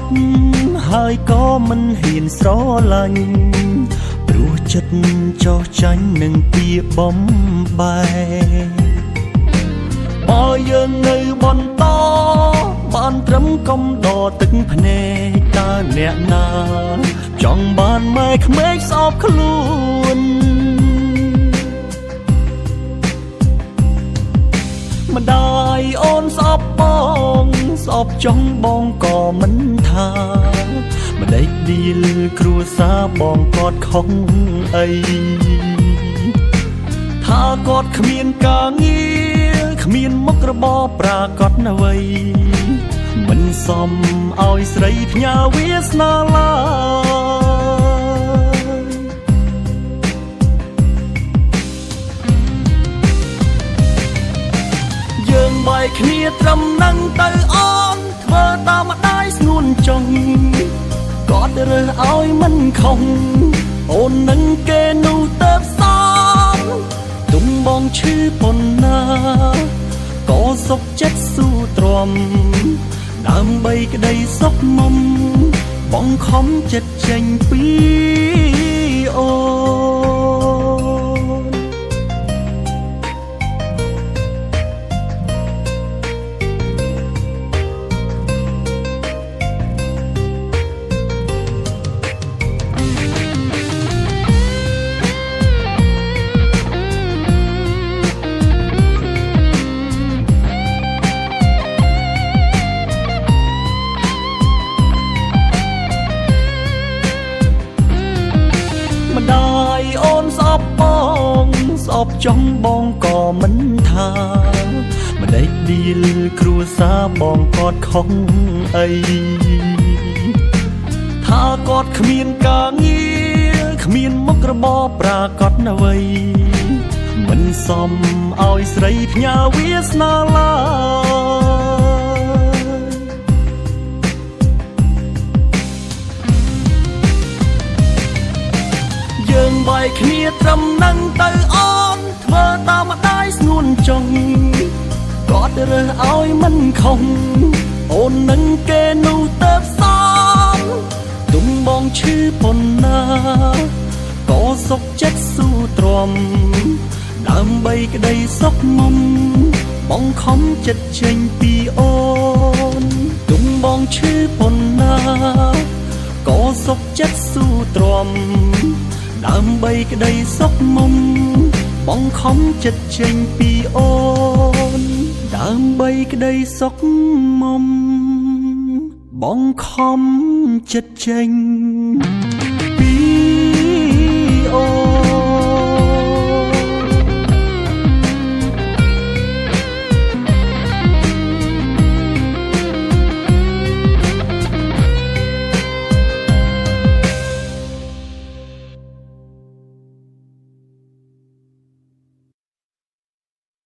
ប់ហើយក៏មិនហ៊ានស្រឡាញ់ព្រោះចិត្តចោះចាញ់នឹងពីបំបែបើយើងនៅបន្តបានត្រឹមកំដរទឹកភ្នែកតើអ្នកណា ចង់បានម៉ែក្មេកស្អប់ខ្លួន ស្អប់ចង់បងក៏មិនថាម្ដេចឌីលគ្រួសារបងគាត់ខុសអីថាគាត់គ្មានការងារគ្មានមុខរបរប្រាកដអ្វីមិនសមឲ្យស្រីផ្ញើវាសនាឡើយយើងបែកគ្នាត្រឹមនឹងទៅអូ ចង់គាត់រើសឲ្យមិនខុសអូននឹងគេនោះទៅសំទុំបងឈឺប៉ុណ្ណាក៏សុខចិត្តស៊ូទ្រាំដើម្បីក្តីសុខមុំបងខំចិត្តចេញពីអូន ប់ចង់បងក៏មិនថាម្ដេចឌីលគ្រួសារបងគាត់ខុសអីថាគាត់គ្មានការងារគ្មានមុខរបរប្រាកដអ្វីមិនសមឲ្យស្រីផ្ញើវាសនាឡើយ បែកគ្នាត្រឹមនឹងទៅអូនធ្វើតាមម្ដាយស្ងួនចង់គាត់រើសឲ្យមិនខុសអូននឹងគេនោះទៅសំទុំបងឈឺប៉ុណ្ណាក៏សុខចិត្តស៊ូទ្រាំដើម្បីក្តីសុខមុំបងខំចិត្តចេញពីអូនទុំបងឈឺប៉ុណ្ណាក៏សុខចិត្តស៊ូទ្រាំ ដើម្បីក្តីសុខមុំបងខំចិត្តចេញពីអូន ដើម្បីក្តីសុខមុំបងខំចិត្តចេញ